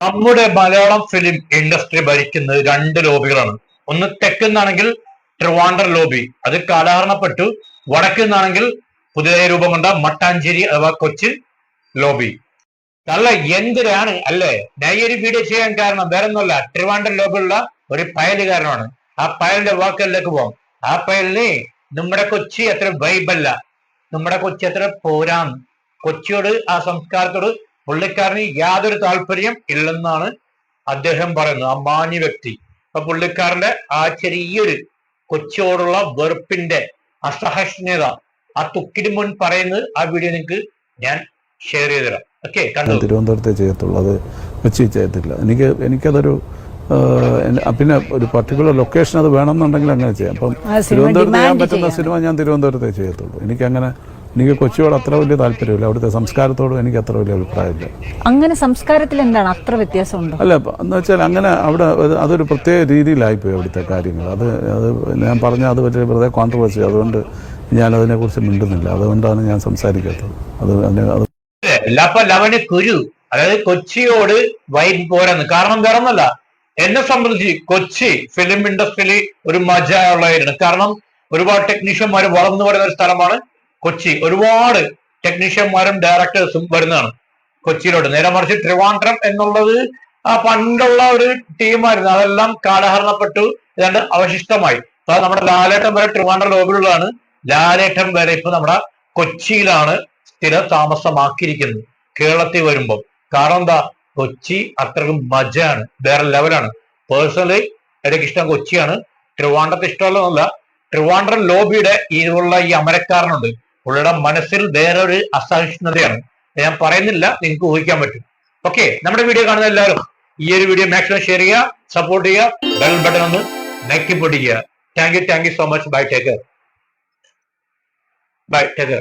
നമ്മുടെ Malayalam film industry ഭരിക്കുന്നത് രണ്ട് ലോബികളാണ് ഒന്ന് തെക്കുന്നാണെങ്കിൽ ട്രിവാൻഡർ ലോബി അത് കാലഹരണപ്പെട്ടു. വടക്കുന്നാണെങ്കിൽ പുതിയതായി രൂപം കൊണ്ട മട്ടാഞ്ചേരി അഥവാ കൊച്ചിൻ ലോബി നല്ല എന്തിനാണ് അല്ലേ? ഈ ഒരു വീഡിയോ ചെയ്യാൻ കാരണം വേറെ ഒന്നുമല്ല ട്രിവാൻഡർ ലോബിയുള്ള ഒരു പയലുകാരനാണ്. ആ പയലിന്റെ വാക്കുകളിലേക്ക് പോകാം ആ പയലിന് നമ്മുടെ കൊച്ചി അത്ര വൈബല്ല നമ്മുടെ കൊച്ചി അത്ര പോരാം കൊച്ചിയോട് ആ സംസ്കാരത്തോട് പുള്ളിക്കാരന് യാതൊരു താല്പര്യം ഇല്ലെന്നാണ് അദ്ദേഹം പറയുന്നത്. ആ മാന്യ വ്യക്തി. അപ്പൊ പുള്ളിക്കാരന്റെ ആ ചെറിയൊരു കൊച്ചിയോടുള്ള വെറുപ്പിന്റെ അസഹിഷ്ണുത ആ തുക്കിന് മുൻ പറയുന്നത് ആ വീഡിയോ നിങ്ങൾക്ക് ഞാൻ ഷെയർ ചെയ്തു തരാം ഓക്കെ കണ്ടു തിരുവനന്തപുരത്തെ ചെയ്യത്തുള്ളൂ. അത് കൊച്ചി ചെയ്യത്തില്ല. എനിക്ക് എനിക്കതൊരു പിന്നെ ഒരു പർട്ടിക്കുലർ ലൊക്കേഷൻ അത് വേണമെന്നുണ്ടെങ്കിൽ അങ്ങനെ ചെയ്യാം. അപ്പം തിരുവനന്തപുരത്ത് ചെയ്യാൻ പറ്റുന്ന സിനിമ ഞാൻ തിരുവനന്തപുരത്തെ ചെയ്യത്തുള്ളൂ. എനിക്കങ്ങനെ എനിക്ക് കൊച്ചിയോട് അത്ര വലിയ താല്പര്യമില്ല. അവിടുത്തെ സംസ്കാരത്തോടും എനിക്ക് അത്ര വലിയ അഭിപ്രായമില്ല. അങ്ങനെ സംസ്കാരത്തിൽ എന്താണ് അത്ര വ്യത്യാസമുണ്ടോ? അല്ല എന്ന് വെച്ചാൽ അങ്ങനെ അവിടെ അതൊരു പ്രത്യേക രീതിയിലായിപ്പോയി അവിടുത്തെ കാര്യങ്ങൾ. അത് അത് ഞാൻ പറഞ്ഞ അത് വലിയ വെറുതെ കോൺട്രവേഴ്സി അതുകൊണ്ട് ഞാൻ അതിനെക്കുറിച്ച് മിണ്ടുന്നില്ല. അതുകൊണ്ടാണ് ഞാൻ സംസാരിക്കാത്തത്. അത് അതിന് അത് ലവന് കുരു അതായത് കൊച്ചിയോട് വൈബ് പോരാന്ന്. കാരണം വേറെ ഒന്നല്ല എന്നെ സംബന്ധിച്ച് കൊച്ചി ഫിലിം ഇൻഡസ്ട്രിയിൽ ഒരു മജ ഉള്ളതായിരുന്നു കാരണം ഒരുപാട് ടെക്നീഷ്യന്മാർ വളർന്നു വരുന്ന ഒരു സ്ഥലമാണ് കൊച്ചി. ഒരുപാട് ടെക്നീഷ്യന്മാരും ഡയറക്ടേഴ്സും വരുന്നതാണ് കൊച്ചിയിലോട്ട്. നേരെ മറിച്ച് ട്രിവാൻഡ്രം എന്നുള്ളത് ആ പണ്ടുള്ള ഒരു ടീമായിരുന്നു അതെല്ലാം കാലഹരണപ്പെട്ടു. ഏതാണ്ട് അവശിഷ്ടമായി. അപ്പൊ നമ്മുടെ ലാലേട്ടം വരെ ട്രിവാൻഡ്രം ലോബിലുള്ളതാണ്. ലാലേട്ടം വരെ ഇപ്പൊ നമ്മുടെ കൊച്ചിയിലാണ് സ്ഥിര താമസമാക്കിയിരിക്കുന്നത് കേരളത്തിൽ വരുമ്പോൾ കാരണം എന്താ? കൊച്ചി അത്രയ്ക്കും മജാണ് വേറെ ലെവലാണ്. പേഴ്സണലി എനിക്ക് ഇഷ്ടം കൊച്ചിയാണ്. ട്രിവാൻഡ്രത്തെ ഇഷ്ടമല്ല. ട്രിവാൻഡ്രം ലോബിയുടെ ഇതിലുള്ള ഈ അമരക്കാരനുണ്ട്. പുള്ളിയുടെ മനസ്സിൽ വേറൊരു അസഹിഷ്ണുതയാണ്. ഞാൻ പറയുന്നില്ല നിങ്ങൾക്ക് ഊഹിക്കാൻ പറ്റും. ഓക്കെ നമ്മുടെ വീഡിയോ കാണുന്ന എല്ലാവരും ഈ ഒരു വീഡിയോ മാക്സിമം ഷെയർ ചെയ്യുക സപ്പോർട്ട് ചെയ്യുക ബെൽ ബട്ടൺ ഒന്ന് നെക്കി പൊടിക്കുക thank you thank you so much bye take bye take